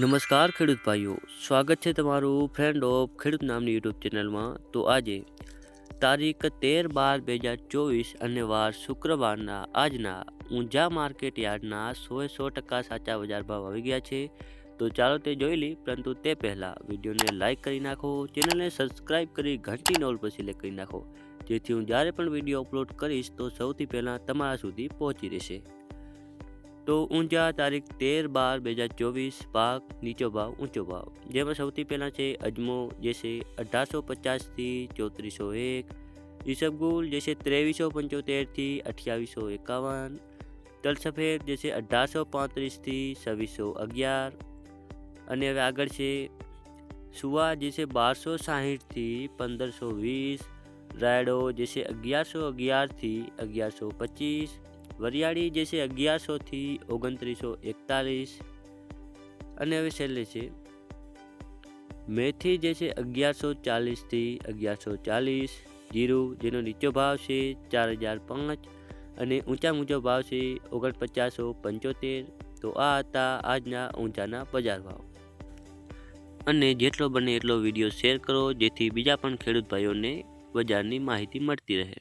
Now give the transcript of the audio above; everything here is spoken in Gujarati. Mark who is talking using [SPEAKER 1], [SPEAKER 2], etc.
[SPEAKER 1] નમસ્કાર ખેડૂત ભાઈઓ, સ્વાગત છે તમારું ફ્રેન્ડ ઓફ ખેડૂત નામની યુટ્યુબ ચેનલમાં. તો આજે તારીખ તેર બાર બે હજાર ચોવીસ અને વાર શુક્રવારના આજના ઊંઝા માર્કેટ યાર્ડના સોએ સો ટકા સાચા બજાર ભાવ આવી ગયા છે. તો ચાલો તે જોઈ લઈ પરંતુ તે પહેલાં વિડીયોને લાઇક કરી નાખો, ચેનલને સબસ્ક્રાઇબ કરી ઘંટી નોલ પર સિલેક્ટ કરી નાખો. જેથી હું જ્યારે પણ વીડિયો અપલોડ કરીશ, તો સૌથી પહેલાં તમારા સુધી પહોંચી રહેશે. તો ઊંઝા તારીખ તેર બાર બે હજાર ચોવીસ પાક નીચો ભાવ ઊંચો ભાવ જેમાં સૌથી પહેલાં છે અજમો જે છે અઢારસો પચાસથી ચોત્રીસો એક ઈસબગુલ જે છે ત્રેવીસો પંચોતેરથી અઠ્યાવીસો એકાવન તલસફેદ જે છે અઢારસો પાંત્રીસથી છવ્વીસો અગિયાર અને હવે આગળ છે સુવા જે છે બારસો સાહીઠથી પંદરસો વીસ રાયડો જે છે અગિયારસો અગિયારથી અગિયારસો પચીસ વરિયાળી જે છે અગિયારસોથી ઓગણત્રીસો એકતાલીસ. અને હવે છેલ્લે છે, મેથી જે છે અગિયારસો ચાલીસથી અગિયારસો ચાલીસ. જીરું જેનો નીચો ભાવ છે ચાર હજાર પાંચ અને ઊંચા ઊંચો ભાવ છે ઓગણપચાસો પંચોતેર. તો આ હતા આજના ઊંચાના બજાર ભાવ. અને જેટલો બને એટલો વીડિયો શેર કરો, જેથી બીજા પણ ખેડૂત ભાઈઓને બજારની માહિતી મળતી રહે.